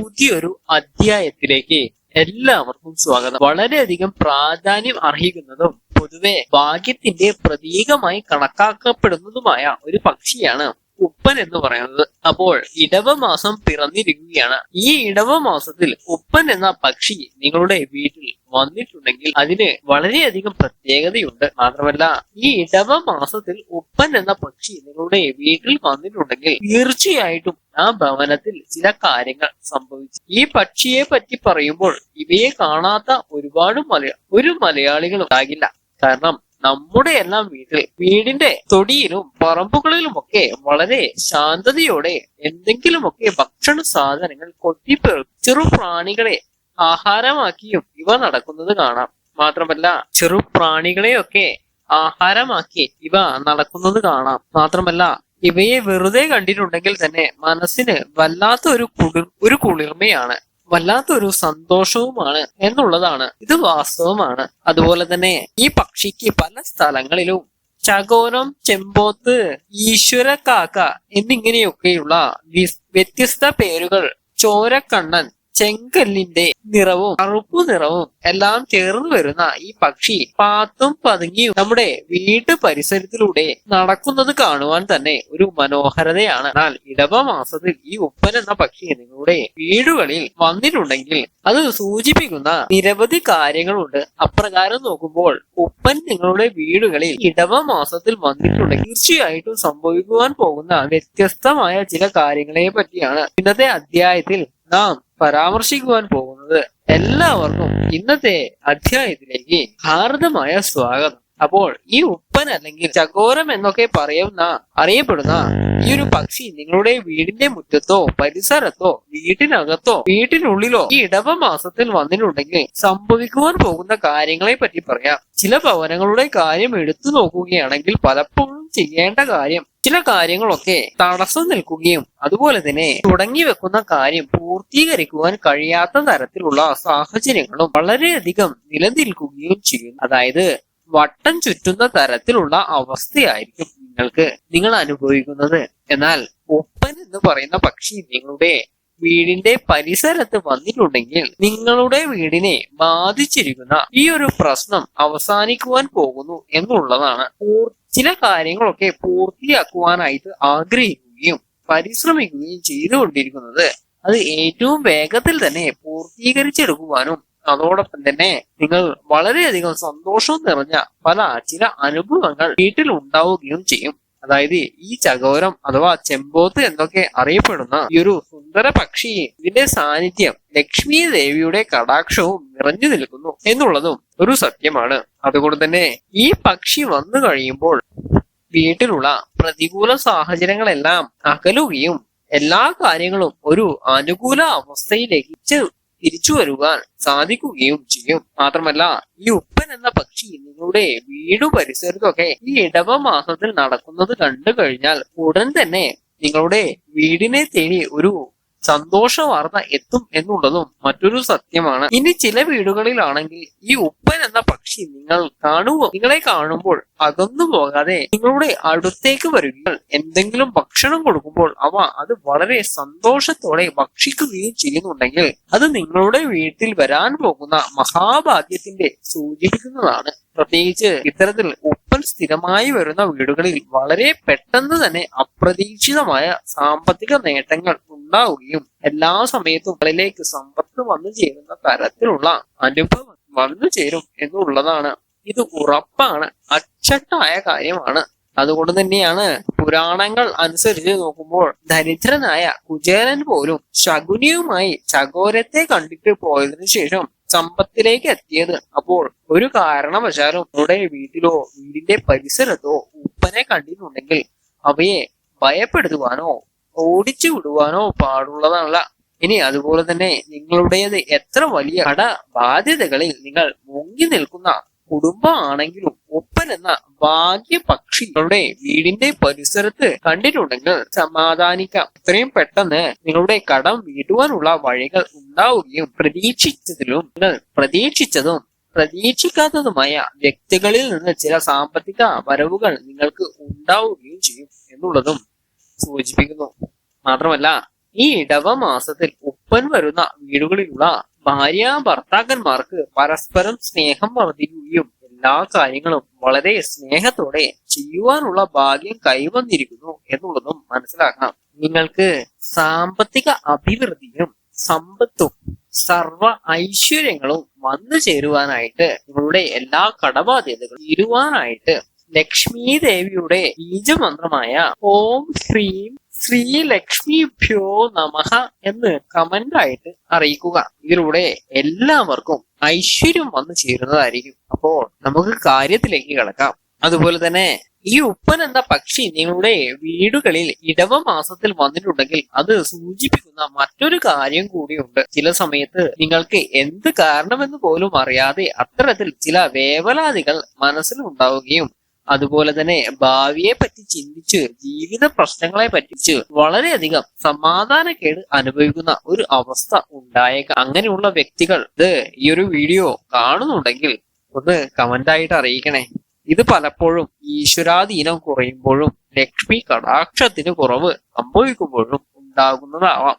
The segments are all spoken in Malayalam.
പുതിയൊരു അധ്യായത്തിലേക്ക് എല്ലാവർക്കും സ്വാഗതം. വളരെയധികം പ്രാധാന്യം അർഹിക്കുന്നതും പൊതുവെ ഭാഗ്യത്തിന്റെ പ്രതീകമായി കണക്കാക്കപ്പെടുന്നതുമായ ഒരു പക്ഷിയാണ് ഉപ്പൻ എന്ന് പറയുന്നത്. അപ്പോൾ ഇടവ മാസം പിറന്നിരിക്കുകയാണ്. ഈ ഇടവ മാസത്തിൽ ഉപ്പൻ എന്ന പക്ഷി നിങ്ങളുടെ വീട്ടിൽ വന്നിട്ടുണ്ടെങ്കിൽ അതിന് വളരെയധികം പ്രത്യേകതയുണ്ട്. മാത്രമല്ല ഈ ഇടവ മാസത്തിൽ ഉപ്പൻ എന്ന പക്ഷി നിങ്ങളുടെ വീട്ടിൽ വന്നിട്ടുണ്ടെങ്കിൽ തീർച്ചയായിട്ടും ആ ഭവനത്തിൽ ചില കാര്യങ്ങൾ സംഭവിച്ചു. ഈ പക്ഷിയെ പറ്റി പറയുമ്പോൾ ഇവയെ കാണാത്ത ഒരുപാട് മലയാ ഒരു മലയാളികൾ ഉണ്ടാകില്ല. കാരണം നമ്മുടെ എല്ലാം വീട്ടിൽ വീടിന്റെ തൊടിയിലും പറമ്പുകളിലുമൊക്കെ വളരെ ശാന്തതയോടെ എന്തെങ്കിലുമൊക്കെ ഭക്ഷണ സാധനങ്ങൾ കൊത്തിപ്പേർ ചെറു പ്രാണികളെ ആഹാരമാക്കിയും ഇവ നടക്കുന്നത് കാണാം. മാത്രമല്ല ചെറു പ്രാണികളെയൊക്കെ ആഹാരമാക്കി ഇവ നടക്കുന്നത് കാണാം. മാത്രമല്ല ഇവയെ വെറുതെ കണ്ടിട്ടുണ്ടെങ്കിൽ തന്നെ മനസ്സിന് വല്ലാത്ത ഒരു കുളിർ ഒരു കുളിർമയാണ്. വല്ലാത്ത ഒരു സന്തോഷവുമാണ് എന്നുള്ളതാണ്. ഇത് വാസ്തവമാണ്. അതുപോലെ തന്നെ ഈ പക്ഷിക്ക് പല സ്ഥലങ്ങളിലും ചകോരം ചെമ്പോത്ത് ഈശ്വര കാക്ക എന്നിങ്ങനെയൊക്കെയുള്ള വ്യത്യസ്ത പേരുകൾ. ചോരക്കണ്ണൻ ചെങ്കല്ലിന്റെ നിറവും കറുപ്പു നിറവും എല്ലാം ചേർന്ന് വരുന്ന ഈ പക്ഷി പാത്തും പതുങ്ങിയും നമ്മുടെ വീട് പരിസരത്തിലൂടെ നടക്കുന്നത് കാണുവാൻ തന്നെ ഒരു മനോഹരതയാണ്. എന്നാൽ ഇടവ മാസത്തിൽ ഈ ഉപ്പൻ എന്ന പക്ഷി നിങ്ങളുടെ വീടുകളിൽ വന്നിട്ടുണ്ടെങ്കിൽ അത് സൂചിപ്പിക്കുന്ന നിരവധി കാര്യങ്ങളുണ്ട്. അപ്രകാരം നോക്കുമ്പോൾ ഉപ്പൻ നിങ്ങളുടെ വീടുകളിൽ ഇടവ മാസത്തിൽ വന്നിട്ടുണ്ടെങ്കിൽ തീർച്ചയായിട്ടും സംഭവിക്കുവാൻ പോകുന്ന വ്യത്യസ്തമായ ചില കാര്യങ്ങളെ പറ്റിയാണ്. ഇന്നത്തെ അധ്യായത്തിൽ നാം പരാമർശിക്കുവാൻ പോകുന്നത് എല്ലാവർക്കും ഇന്നത്തെ അധ്യായത്തിലേക്ക് ഹാർദമായ സ്വാഗതം. അപ്പോൾ ഈ ഉപ്പൻ അല്ലെങ്കിൽ ചകോരം എന്നൊക്കെ പറയുന്ന അറിയപ്പെടുന്ന ഈ ഒരു പക്ഷി നിങ്ങളുടെ വീടിന്റെ മുറ്റത്തോ പരിസരത്തോ വീട്ടിനകത്തോ വീട്ടിനുള്ളിലോ ഈ ഇടവ മാസത്തിൽ വന്നിട്ടുണ്ടെങ്കിൽ സംഭവിക്കുവാൻ പോകുന്ന കാര്യങ്ങളെ പറ്റി പറയാം. ചില ഭവനങ്ങളുടെ കാര്യം എടുത്തു നോക്കുകയാണെങ്കിൽ പലപ്പോഴും ചെയ്യേണ്ട കാര്യം ചില കാര്യങ്ങളൊക്കെ തടസ്സം നിൽക്കുകയും അതുപോലെ തന്നെ തുടങ്ങി വെക്കുന്ന കാര്യം പൂർത്തീകരിക്കുവാൻ കഴിയാത്ത തരത്തിലുള്ള സാഹചര്യങ്ങളും വളരെയധികം നിലനിൽക്കുകയും ചെയ്യും അതായത് വട്ടം ചുറ്റുന്ന തരത്തിലുള്ള അവസ്ഥയായിരിക്കും നിങ്ങൾക്ക് നിങ്ങൾ അനുഭവിക്കുന്നത്. എന്നാൽ ഒപ്പൻ എന്ന് പറയുന്ന പക്ഷി നിങ്ങളുടെ വീടിന്റെ പരിസരത്ത് വന്നിട്ടുണ്ടെങ്കിൽ നിങ്ങളുടെ വീടിനെ ബാധിച്ചിരിക്കുന്ന ഈ ഒരു പ്രശ്നം അവസാനിക്കുവാൻ പോകുന്നു എന്നുള്ളതാണ്. ചില കാര്യങ്ങളൊക്കെ പൂർത്തിയാക്കുവാനായിട്ട് ആഗ്രഹിക്കുകയും പരിശ്രമിക്കുകയും ചെയ്തുകൊണ്ടിരിക്കുന്നത് അത് ഏറ്റവും വേഗത്തിൽ തന്നെ പൂർത്തീകരിച്ചെടുക്കുവാനും അതോടൊപ്പം തന്നെ നിങ്ങൾ വളരെയധികം സന്തോഷം നിറഞ്ഞ പല ചില അനുഭവങ്ങൾ വീട്ടിൽ ഉണ്ടാവുകയും ചെയ്യും. അതായത് ഈ ചകോരം അഥവാ ചെമ്പോത്ത് എന്നൊക്കെ അറിയപ്പെടുന്ന ഈ ഒരു സുന്ദര പക്ഷി ഇതിന്റെ സാന്നിധ്യം ലക്ഷ്മി ദേവിയുടെ കടാക്ഷവും നിറഞ്ഞു നിൽക്കുന്നു എന്നുള്ളതും ഒരു സത്യമാണ്. അതുകൊണ്ട് തന്നെ ഈ പക്ഷി വന്നു കഴിയുമ്പോൾ വീട്ടിലുള്ള പ്രതികൂല സാഹചര്യങ്ങളെല്ലാം അകലുകയും എല്ലാ കാര്യങ്ങളും ഒരു അനുകൂല അവസ്ഥയിലേക്ക് തിരിച്ചു വരുവാൻ സാധിക്കുകയും ചെയ്യും. മാത്രമല്ല ഈ ഉപ്പൻ എന്ന പക്ഷി നിങ്ങളുടെ വീടു പരിസരത്തൊക്കെ ഈ ഇടവ മാസത്തിൽ നടക്കുന്നത് കണ്ടു കഴിഞ്ഞാൽ ഉടൻ തന്നെ നിങ്ങളുടെ വീടിനെ തേടി ഒരു സന്തോഷ വാർത്ത എത്തും എന്നുള്ളതും മറ്റൊരു സത്യമാണ്. ഇനി ചില വീടുകളിലാണെങ്കിൽ ഈ ഉപ്പൻ എന്ന പക്ഷി നിങ്ങൾ കാണുക നിങ്ങളെ കാണുമ്പോൾ അകന്നു പോകാതെ നിങ്ങളുടെ അടുത്തേക്ക് വരികയും എന്തെങ്കിലും ഭക്ഷണം കൊടുക്കുമ്പോൾ അവ അത് വളരെ സന്തോഷത്തോടെ ഭക്ഷിക്കുകയും ചെയ്യുന്നുണ്ടെങ്കിൽ അത് നിങ്ങളുടെ വീട്ടിൽ വരാൻ പോകുന്ന മഹാഭാഗ്യത്തിന്റെ സൂചിപ്പിക്കുന്നതാണ്. പ്രത്യേകിച്ച് ഇത്തരത്തിൽ സ്ഥിരമായി വരുന്ന വീടുകളിൽ വളരെ പെട്ടെന്ന് തന്നെ അപ്രതീക്ഷിതമായ സാമ്പത്തിക നേട്ടങ്ങൾ ഉണ്ടാവുകയും എല്ലാ സമയത്തും ങ്ങളിലേക്ക് സമ്പത്ത് വന്നു ചേരുന്ന തരത്തിലുള്ള അനുഭവം വന്നു ചേരും എന്നുള്ളതാണ്. ഇത് ഉറപ്പാണ് അച്ചട്ടായ കാര്യമാണ്. അതുകൊണ്ട് തന്നെയാണ് പുരാണങ്ങൾ അനുസരിച്ച് നോക്കുമ്പോൾ ദരിദ്രനായ കുചേരൻ പോലും ശകുനിയുമായി ചകോരത്തെ കണ്ടിട്ട് പോയതിനു ശേഷം സമ്പത്തിലേക്ക് എത്തിയത്. അപ്പോൾ ഒരു കാരണവശാലും നമ്മുടെ വീട്ടിലോ വീടിന്റെ പരിസരത്തോ ഉപ്പനെ കണ്ടിട്ടുണ്ടെങ്കിൽ അവയെ ഭയപ്പെടുത്തുവാനോ ഓടിച്ചു വിടുവാനോ പാടുള്ളതല്ല. ഇനി അതുപോലെ തന്നെ നിങ്ങളുടേത് എത്ര വലിയ കട ബാധ്യതകളിൽ നിങ്ങൾ മുങ്ങി നിൽക്കുന്ന കുടുംബമാണെങ്കിലും ഒപ്പൻ എന്ന ഭാഗ്യ പക്ഷികളുടെ വീടിന്റെ പരിസരത്ത് കണ്ടിട്ടുണ്ടെങ്കിൽ സമാധാനിക്കാം. ഇത്രയും പെട്ടെന്ന് നിങ്ങളുടെ കടം വീട്ടുവാനുള്ള വഴികൾ ഉണ്ടാവുകയും പ്രതീക്ഷിച്ചതിലും പ്രതീക്ഷിച്ചതും പ്രതീക്ഷിക്കാത്തതുമായ വ്യക്തികളിൽ നിന്ന് ചില സാമ്പത്തിക വരവുകൾ നിങ്ങൾക്ക് ഉണ്ടാവുകയും ചെയ്യും എന്നുള്ളതും സൂചിപ്പിക്കുന്നു. മാത്രമല്ല ഈ ഇടവ മാസത്തിൽ ഉപ്പൻ വരുന്ന വീടുകളിലുള്ള ഭാര്യ ഭർത്താക്കന്മാർക്ക് പരസ്പരം സ്നേഹം വർദ്ധിക്കുകയും എല്ലാ കാര്യങ്ങളും വളരെ സ്നേഹത്തോടെ ചെയ്യുവാനുള്ള ഭാഗ്യം കൈവന്നിരിക്കുന്നു എന്നുള്ളതും മനസ്സിലാക്കാം. നിങ്ങൾക്ക് സാമ്പത്തിക അഭിവൃദ്ധിയും സമ്പത്തും സർവ ഐശ്വര്യങ്ങളും വന്നു ചേരുവാനായിട്ട് നിങ്ങളുടെ എല്ലാ കടബാധ്യതകളും തീരുവാനായിട്ട് ലക്ഷ്മി ദേവിയുടെ ബീജമന്ത്രമായ ഓം ശ്രീം ശ്രീ ലക്ഷ്മി ഭ്യോ നമഹ എന്ന് കമന്റ് ആയിട്ട് അറിയിക്കുക. ഇതിലൂടെ എല്ലാവർക്കും ഐശ്വര്യം വന്നു ചേരുന്നതായിരിക്കും. അപ്പോൾ നമുക്ക് കാര്യത്തിലേക്ക് കിടക്കാം. അതുപോലെ തന്നെ ഈ ഉപ്പൻ എന്ന പക്ഷി നിങ്ങളുടെ വീടുകളിൽ ഇടവ മാസത്തിൽ വന്നിട്ടുണ്ടെങ്കിൽ അത് സൂചിപ്പിക്കുന്ന മറ്റൊരു കാര്യം കൂടിയുണ്ട്. ചില സമയത്ത് നിങ്ങൾക്ക് എന്ത് കാരണമെന്ന് പോലും അറിയാതെ അത്തരത്തിൽ ചില വേവലാതികൾ മനസ്സിലുണ്ടാവുകയും അതുപോലെ തന്നെ ഭാവിയെ പറ്റി ചിന്തിച്ച് ജീവിത പ്രശ്നങ്ങളെ പറ്റിച്ച് വളരെയധികം സമാധാനക്കേട് അനുഭവിക്കുന്ന ഒരു അവസ്ഥ ഉണ്ടായേക്കാം. അങ്ങനെയുള്ള വ്യക്തികൾ ഇത് ഈ ഒരു വീഡിയോ കാണുന്നുണ്ടെങ്കിൽ ഒന്ന് കമന്റായിട്ട് അറിയിക്കണേ. ഇത് പലപ്പോഴും ഈശ്വരാധീനം കുറയുമ്പോഴും ലക്ഷ്മി കടാക്ഷത്തിന് കുറവ് സംഭവിക്കുമ്പോഴും ഉണ്ടാകുന്നതാവാം.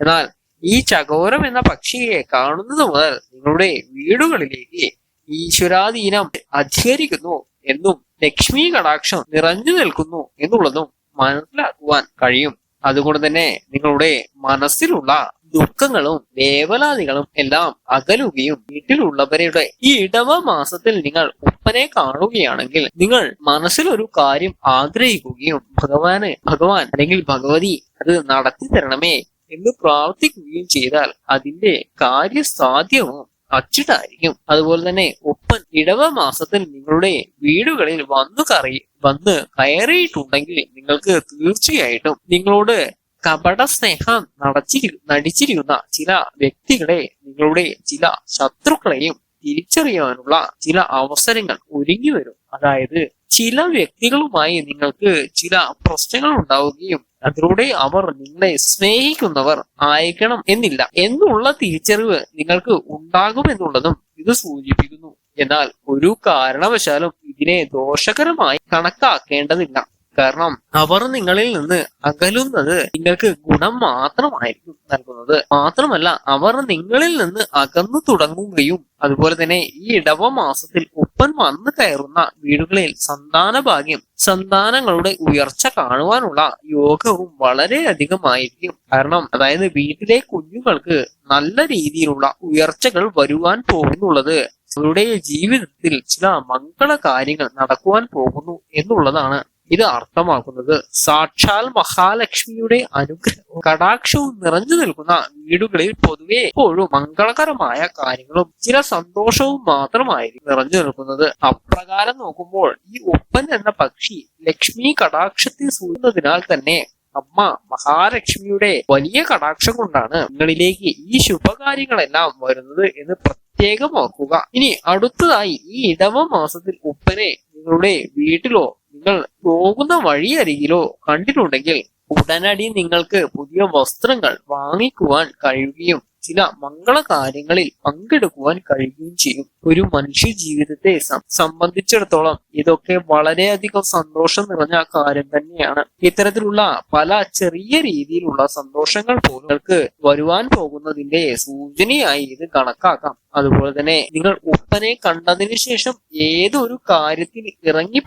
എന്നാൽ ഈ ചകോരം എന്ന പക്ഷിയെ കാണുന്നത് മുതൽ നിങ്ങളുടെ വീടുകളിലേക്ക് ഈശ്വരാധീനം അധികരിക്കുന്നു എന്നും ലക്ഷ്മി കടാക്ഷം നിറഞ്ഞു നിൽക്കുന്നു എന്നുള്ളതും മനസ്സിലാക്കുവാൻ കഴിയും. അതുകൊണ്ട് തന്നെ നിങ്ങളുടെ മനസ്സിലുള്ള ദുഃഖങ്ങളും വേവലാതികളും എല്ലാം അകലുകയും വീട്ടിലുള്ളവരുടെ ഈ ഇടവ മാസത്തിൽ നിങ്ങൾ ഉപ്പനെ കാണുകയാണെങ്കിൽ നിങ്ങൾ മനസ്സിൽ ഒരു കാര്യം ആഗ്രഹിക്കുകയും ഭഗവാന് ഭഗവാൻ അല്ലെങ്കിൽ ഭഗവതി അത് നടത്തി തരണമേ എന്ന് പ്രാർത്ഥിക്കുകയും ചെയ്താൽ അതിന്റെ കാര്യസാധ്യവും അച്ചിട്ടായിരിക്കും അതുപോലെ തന്നെ ഒപ്പൻ ഇടവ മാസത്തിൽ നിങ്ങളുടെ വീടുകളിൽ വന്നു കറി വന്ന് കയറിയിട്ടുണ്ടെങ്കിൽ നിങ്ങൾക്ക് തീർച്ചയായിട്ടും നിങ്ങളോട് കപട സ്നേഹം നടച്ചിരി നടിച്ചിരിക്കുന്ന ചില വ്യക്തികളെ നിങ്ങളുടെ ചില ശത്രുക്കളെയും തിരിച്ചറിയാനുള്ള ചില അവസരങ്ങൾ ഒരുങ്ങി വരും. അതായത് ചില വ്യക്തികളുമായി നിങ്ങൾക്ക് ചില പ്രശ്നങ്ങൾ ഉണ്ടാവുകയും അതിലൂടെ അവർ നിങ്ങളെ സ്നേഹിക്കുന്നവർ ആയിരിക്കണം എന്നില്ല. എന്നുള്ള തിരിച്ചറിവ് നിങ്ങൾക്ക് ഉണ്ടാകുമെന്നുള്ളതും ഇത് സൂചിപ്പിക്കുന്നു. എന്നാൽ ഒരു കാരണവശാലും ഇതിനെ ദോഷകരമായി കണക്കാക്കേണ്ടതില്ല. കാരണം അവർ നിങ്ങളിൽ നിന്ന് അകലുന്നത് നിങ്ങൾക്ക് ഗുണം മാത്രമായിരിക്കും നൽകുന്നത്. മാത്രമല്ല അവർ നിങ്ങളിൽ നിന്ന് അകന്നു തുടങ്ങുകയും അതുപോലെ തന്നെ ഈ ഇടവ മാസത്തിൽ ഒപ്പൻ വന്നു കയറുന്ന വീടുകളിൽ സന്താന ഭാഗ്യം സന്താനങ്ങളുടെ ഉയർച്ച കാണുവാനുള്ള യോഗവും വളരെ അധികമായിരിക്കും. കാരണം അതായത് വീട്ടിലെ കുഞ്ഞുങ്ങൾക്ക് നല്ല രീതിയിലുള്ള ഉയർച്ചകൾ വരുവാൻ പോകുന്നുള്ളത് അവരുടെ ജീവിതത്തിൽ ചില മംഗള കാര്യങ്ങൾ നടക്കുവാൻ പോകുന്നു എന്നുള്ളതാണ് ഇത് അർത്ഥമാക്കുന്നത് സാക്ഷാൽ മഹാലക്ഷ്മിയുടെ അനുഗ്രഹവും കടാക്ഷവും നിറഞ്ഞു നിൽക്കുന്ന വീടുകളിൽ പൊതുവെ എപ്പോഴും മംഗളകരമായ കാര്യങ്ങളും ചില സന്തോഷവും മാത്രമായിരിക്കും നിറഞ്ഞു നിൽക്കുന്നത്. അപ്രകാരം നോക്കുമ്പോൾ ഈ ഒപ്പൻ എന്ന പക്ഷി ലക്ഷ്മി കടാക്ഷത്തെ സൂചിക്കുന്നതിനാൽ തന്നെ അമ്മ മഹാലക്ഷ്മിയുടെ വലിയ കടാക്ഷം കൊണ്ടാണ് നിങ്ങളിലേക്ക് ഈ ശുഭകാര്യങ്ങളെല്ലാം വരുന്നത് എന്ന് പ്രത്യേകം ഓർക്കുക. ഇനി അടുത്തതായി ഈ ഇടവ മാസത്തിൽ ഉപ്പനെ നിങ്ങളുടെ വീട്ടിലോ നിങ്ങൾ പോകുന്ന വഴിയരികിലോ കണ്ടിട്ടുണ്ടെങ്കിൽ ഉടനടി നിങ്ങൾക്ക് പുതിയ വസ്ത്രങ്ങൾ വാങ്ങിക്കുവാൻ കഴിയുകയും ചില മംഗള കാര്യങ്ങളിൽ പങ്കെടുക്കുവാൻ കഴിയുകയും ചെയ്യും. ഒരു മനുഷ്യ ജീവിതത്തെ സംബന്ധിച്ചിടത്തോളം ഇതൊക്കെ വളരെയധികം സന്തോഷം നിറഞ്ഞ കാര്യം തന്നെയാണ്. ഇത്തരത്തിലുള്ള പല ചെറിയ രീതിയിലുള്ള സന്തോഷങ്ങൾ പോലും നിങ്ങൾക്ക് വരുവാൻ പോകുന്നതിന്റെ സൂചനയായി ഇത് കണക്കാക്കാം. അതുപോലെ തന്നെ നിങ്ങൾ ഉപ്പനെ കണ്ടതിന് ശേഷം ഏതൊരു കാര്യത്തിൽ ഇറങ്ങി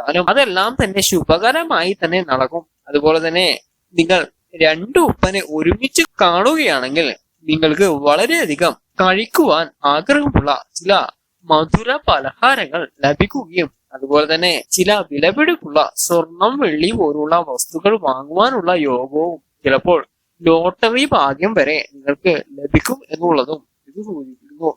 പുറപ്പെട്ടാലും അതെല്ലാം തന്നെ ശുഭകരമായി തന്നെ നടക്കും. അതുപോലെ തന്നെ നിങ്ങൾ രണ്ട് ഉപ്പനെ ഒരുമിച്ച് കാണുകയാണെങ്കിൽ നിങ്ങൾക്ക് വളരെയധികം കഴിക്കുവാൻ ആഗ്രഹമുള്ള ചില മധുര പലഹാരങ്ങൾ ലഭിക്കുകയും അതുപോലെ തന്നെ ചില വിലപിടിപ്പുള്ള സ്വർണം വെള്ളി പോലുള്ള വസ്തുക്കൾ വാങ്ങുവാനുള്ള യോഗവും ചിലപ്പോൾ ലോട്ടറി ഭാഗ്യം വരെ നിങ്ങൾക്ക് ലഭിക്കും എന്നുള്ളതും ഇത് സൂചിപ്പിക്കുന്നു.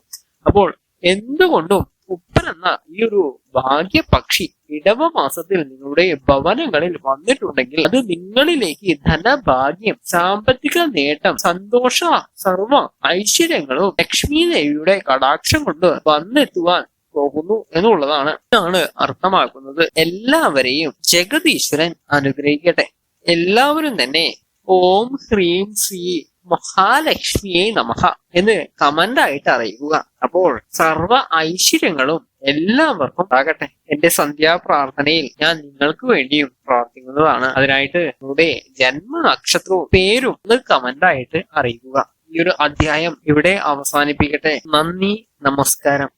അപ്പോൾ എന്തുകൊണ്ടും ഉപ്പൻ എന്ന ഈ ഒരു ഭാഗ്യപക്ഷി ഇടവ മാസത്തിൽ നിങ്ങളുടെ ഭവനങ്ങളിൽ വന്നിട്ടുണ്ടെങ്കിൽ അത് നിങ്ങളിലേക്ക് ധനഭാഗ്യം സാമ്പത്തിക നേട്ടം സന്തോഷ സർവ ഐശ്വര്യങ്ങളും ലക്ഷ്മി ദേവിയുടെ കടാക്ഷം കൊണ്ട് വന്നെത്തുവാൻ പോകുന്നു എന്നുള്ളതാണ് ഇതാണ് അർത്ഥമാക്കുന്നത്. എല്ലാവരെയും ജഗതീശ്വരൻ അനുഗ്രഹിക്കട്ടെ. എല്ലാവരും തന്നെ ഓം ശ്രീം ശ്രീ മഹാലക്ഷ്മിയെ നമഹ എന്ന് കമന്റ് ആയിട്ട് അറിയിക്കുക അപ്പോൾ സർവ ഐശ്വര്യങ്ങളും എല്ലാവർക്കും ആകട്ടെ എന്റെ സന്ധ്യാപ്രാർത്ഥനയിൽ ഞാൻ നിങ്ങൾക്ക് വേണ്ടിയും പ്രാർത്ഥിക്കുന്നതാണ്. അതിനായിട്ട് നിങ്ങളുടെ ജന്മനക്ഷത്രവും പേരും ഒന്ന് കമന്റ് ആയിട്ട് അറിയിക്കുക ഈ ഒരു അധ്യായം ഇവിടെ അവസാനിപ്പിക്കട്ടെ. നന്ദി നമസ്കാരം.